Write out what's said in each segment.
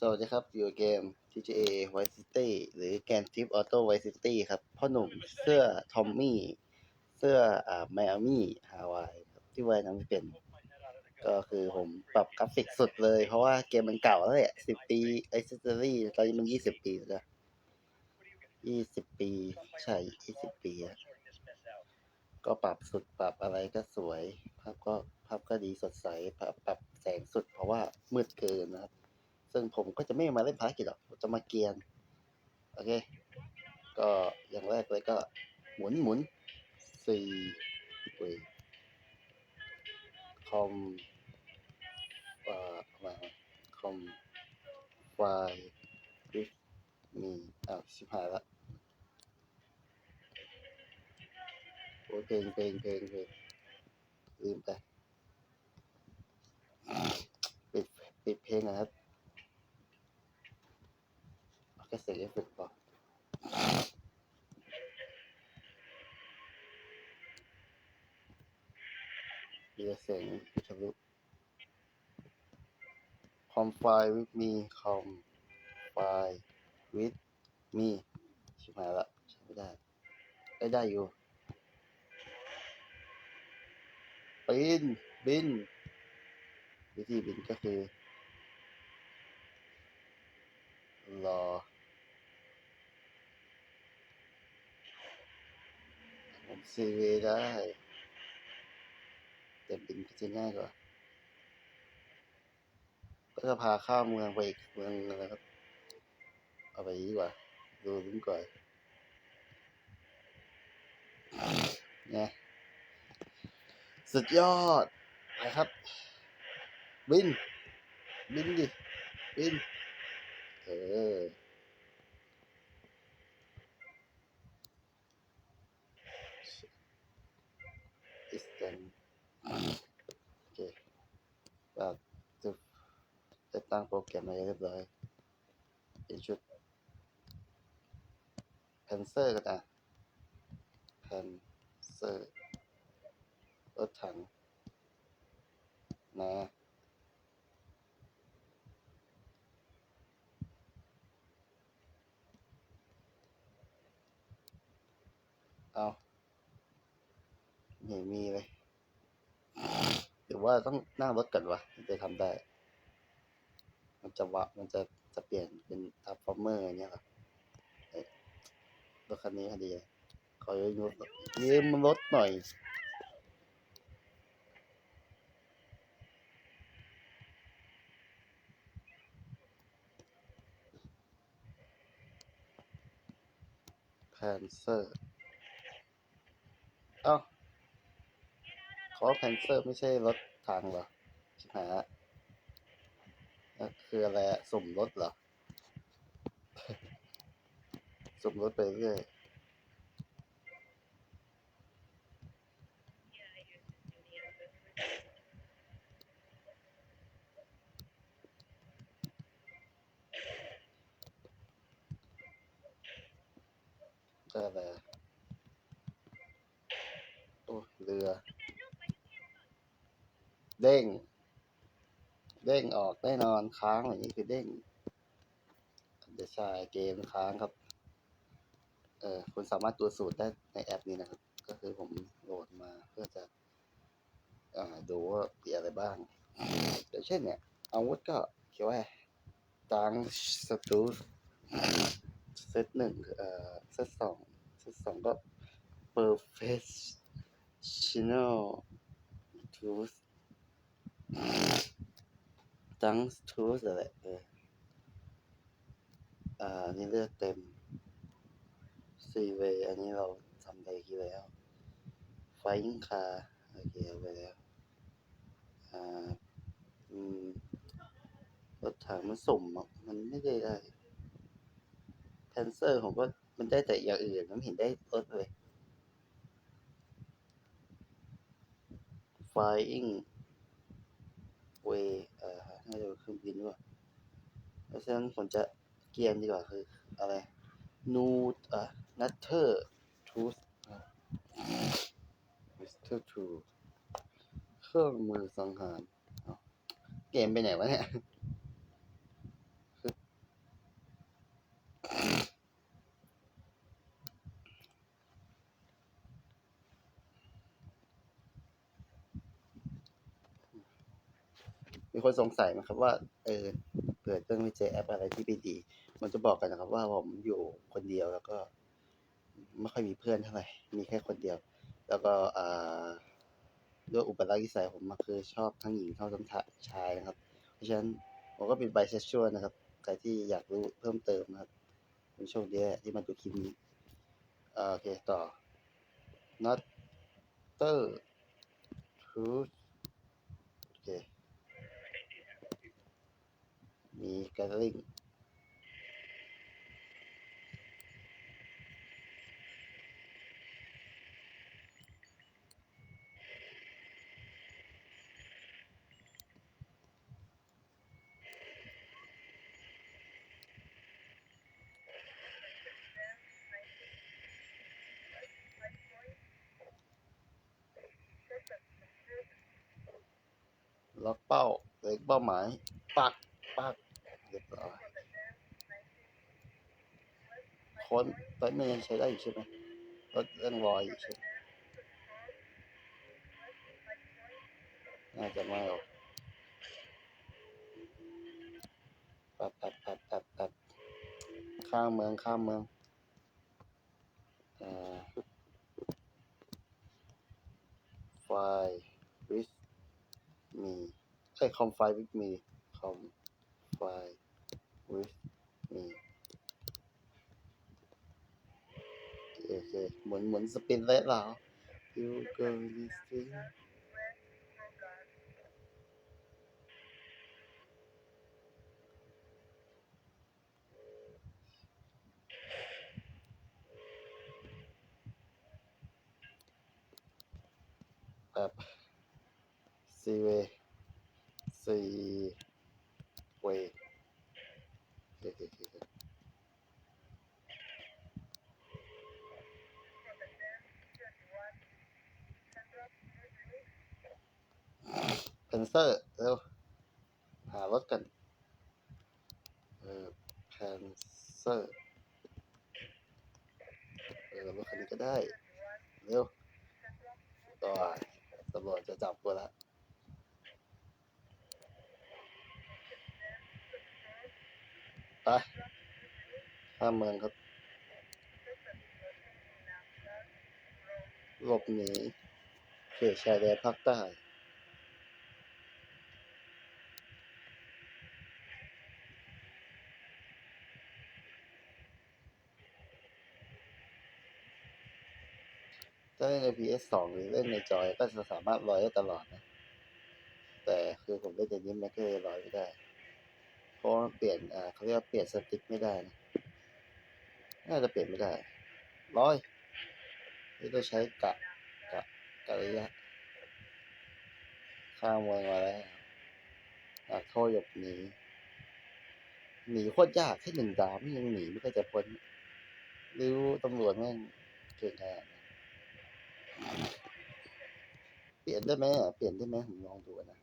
สวัสดีครับอยู่เกม GTA Vice City หรือ Grand Theft Auto Vice City ครับพ่อหนุ่มเสื้อทอมมี่ เสื้ออ่าไมอามี่ฮาวายที่ว่ายน้ำไม่เป็น ก็คือผมปรับกราฟิกสุดเลย เพราะว่าเกมมันเก่าแล้วแหละสิบปีไอซิสเตอรี่ตอนนี้มันยี่สิบปีแล้วยี่สิบปี ใช่ยี่สิบปีอะก็ปรับสุดปรับอะไรก็สวย ภาพก็ภาพก็ดีสดใสปรับปรับแสงสุดเพราะว่ามืดเกินนะครับ ซึ่งผมก็จะไม่มาเล่นภารกิจหรอกจะมาเกียนโอเค ก็อย่างแรกเลยก็หมุนหมุนสี่เว้ยคอมอ่ามาคอมไฟล์วิฟมีอ้าวชิบห้าละโอ้เพลงเพลงเพลงเพลงลืมไปปิดปิดเพลงนะครับ แค่เสียงเอฟเฟกต์พอมีแต่เสียงทะลุคอมไฟล์วิดมีคอมไฟล์วิดมีชิบหายละใช้ไม่ได้ได้ได้อยู่บินบิน วิธีบินก็คือ รอ ผม ซีเวได้ แต่บินก็จะง่ายกว่า ก็จะพาข้ามเมืองไปอีกเมืองนะครับ เอาไปดีกว่า ดูลุ้นก่อนเนี่ยสุดยอดนะครับ บิน บินดิ บิน เออ โอเคแบบจะจะตั้งโปรแกรมอะไรเรียบร้อยเป็นชุดแพนเซอร์ก็ได้แพนเซอร์รถถังนะเอาไม่มีเลย หรือว่าต้องนั่งรถก่อนวะจะทำได้ มันจะวะมันจะจะเปลี่ยนเป็นทับฟอร์เมอร์อย่างเงี้ยเหรอเอ้ยรถคันนี้พอดีเลยขอยืมรถยืมรถหน่อยแพนเซอร์ เอ้า ขอแพนเซอร์ไม่ใช่รถถังเหรอชิบหายละคืออะไรสุ่มรถเหรอ สุ่มรถไปเรื่อยอะไรโอ้เรือ เด้ง เด้งออกแน่นอนค้างอย่างนี้คือเด้งเดี๋ยวใช่เกมค้างครับ เออคุณสามารถตรวจสูตรได้ในแอปนี้นะครับ ก็คือผมโหลดมาเพื่อจะอ่าดูว่ามีอะไรบ้างอย่างเช่นเนี่ย อาวุธก็เขียนว่าตังสตูเซตหนึ่งเอ่อเซตสองเซตสองก็ professional tools ทั้ง tools อะไรเอออ่านี่เลือกเต็มซีเวอันนี้เราทำไปกี่แล้วไฟยิงคาโอเคเอาไปแล้ว อ่า อืมรถถังมันสุ่มมันไม่ได้ได้แพนเซอร์ผมก็มันได้แต่อย่างอื่นมันไม่เห็นได้รถเลย flying เวเอ่อน่าจะเป็นเครื่องบินด้วยเพราะฉะนั้นผมจะเกียนดีกว่าคืออะไรนูเอ่อนัทเทอร์ทูสมิสเตอร์ทูเครื่องมือสังหารเอ้าเกมไปไหนวะเนี่ยีคนสงสัยไหมครับว่าเออเปิดเครื่องไม่เจอแอปอะไรที่ไม่ดี มันจะบอกกันนะครับ ว่าผมอยู่คนเดียวแล้วก็ไม่ค่อยมีเพื่อนเท่าไหร่ มีแค่คนเดียว แล้วก็อ่าด้วยอุปนิสัยผมมาคือชอบทั้งหญิงชอบทั้งชายนะครับ เพราะฉะนั้นผมก็เป็นไบเซ็กชวลนะครับ ใครที่อยากรู้เพิ่มเติมนะครับเป็นโชคดีแหละที่มาดูคลิปนี้อ่าโอเคต่อ not the truth โอเค มี gathering ล็อกเป้าเล็กเป้าหมาย ปัก ปัก รียบร้อยค้นตอนนี้ยังใช้ได้อยู่ใช่ไหมรถยังรอยอยู่ใช่ไหมน่าจะไม่หรอกปัดปัดปัดปัดปัดข้ามเมืองข้ามเมืองอ่าไฟ with me ใช่ com ไฟ with me com ไฟ with me โอ เคหมุนหมุนสปินเลยเหรอ you go this thing แบบซีเวซีเวโอเคโอเคโอเคเพ นเซอร์เร็วหารถกันเออเพนเซอร์เออรถคันนี้ก็ได้ เร็วต่อตำรวจจะจับกูแล้วไปข้ามเมืองครับ หลบหนีเขตชายแดนภาคใต้ เล่นใน PS2 หรือเล่นในจอยก็จะสามารถลอยได้ตลอดนะ แต่คือผมเล่นในนี้มันก็เลยลอยไม่ได้ เพราะมันเปลี่ยนอ่าเขาเรียกว่าเปลี่ยนสติ๊กไม่ได้นะน่าจะเปลี่ยนไม่ได้ลอยนี่ต้องใช้กะกะกะระยะข้ามเมืองมาแล้วนักโทษหยบหนีหนีโคตรยากแค่หนึ่งดาวไม่ยังหนีไม่ก็จะพ้นหรือตำรวจแม่งเก่งขนาดนั้น เปลี่ยนได้ไหมเปลี่ยนได้ไหมผมลองดูนะ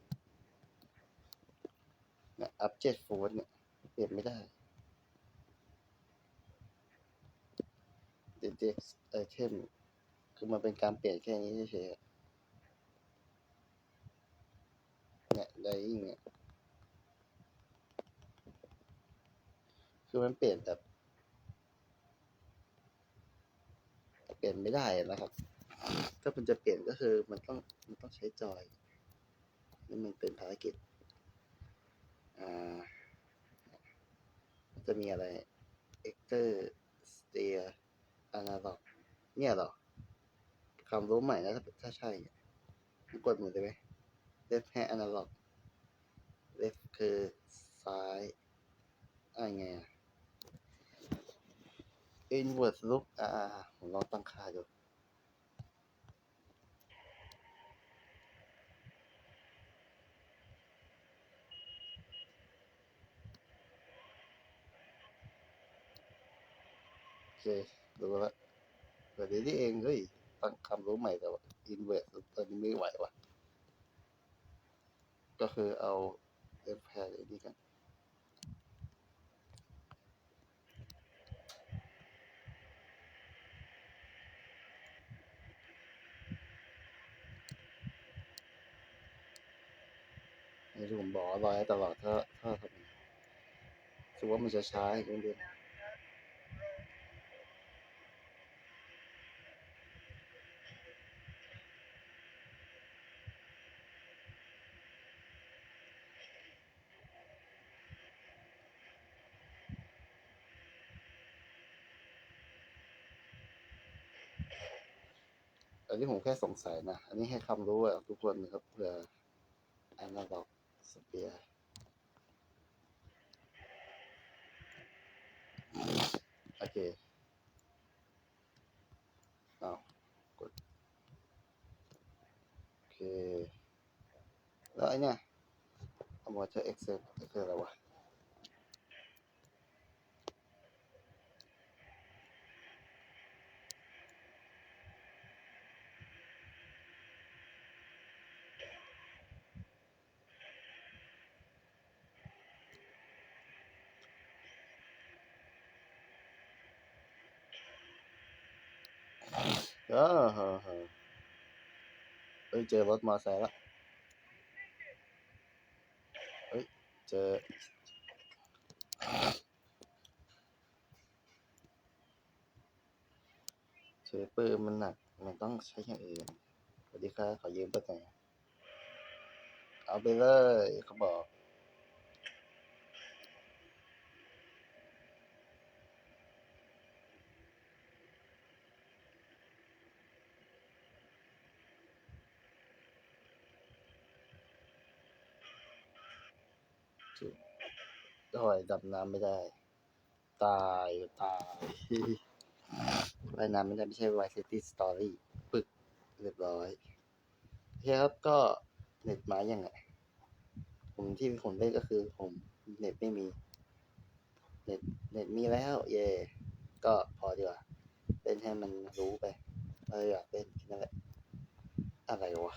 เนี่ยอัพเจ็ดโฟนเนี่ย เปลี่ยนไม่ได้ d e d e x item คือมันเป็นการเปลี่ยนแค่นี้เฉยๆเนี่ย dying เนี่ยคือมันเปลี่ยนแบบเปลี่ยนไม่ได้นะครับ ถ้ามันจะเปลี่ยนก็คือมันต้องมันต้องใช้จอยนี่มันเป็นภารกิจอ่าจะมีอะไร Ector Steer Analog เนี่ยหรอความรู้ใหม่นะถ้าถ้าใช่กดหมุนได้ไหม Left hand Analog Left คือซ้ายอะไรไงอะ Inward Look อ่าผมลองตั้งค่าดู เคดูล้วแบบนี้นี่เองเฮ้ยตั้งคำรู้ใหม่แต่ว่า invert ตอนนี้ไม่ไหวว่ะ ก็คือเอาเอ็มแพร์ไอ้นี่กันที่ผมบอกว่ารอให้ตลอดถ้าถ้าทำรู้สึกว่ามันจะช้าอีกนิดเดียว อันนี้ผมแค่สงสัยนะ อันนี้ให้ความรู้กับทุกคนนะครับเผื่อแอนนั้นบอกสเปียร์โอเคเอากด โอเค แล้วไอเนี่ยเอามาจะ Excel Excel อะไรวะ เออเออเออเฮ้ยเจอรถมอไซค์ละเฮ้ยเจอเจอปืนมันหนัก มันต้องใช้อย่างอื่นสวัสดีครับขอยืมไปหน่อยเอาไปเลยเขาบอก ดอยดำน้ำไม่ได้ ตายตายว่ายน้ำไม่ได้ไม่ใช่ v i c City Story ปึกเรียบร้อยโอเคครับก็เน็ตมายังไงผมที่ผมเล่นก็คือผมเน็ตไม่มี เน็ตเน็ตมีแล้ว เย่ก็พอดีกว่าเล่นให้มันรู้ไปเอออยากเล่นนั่นแหละอะไรวะ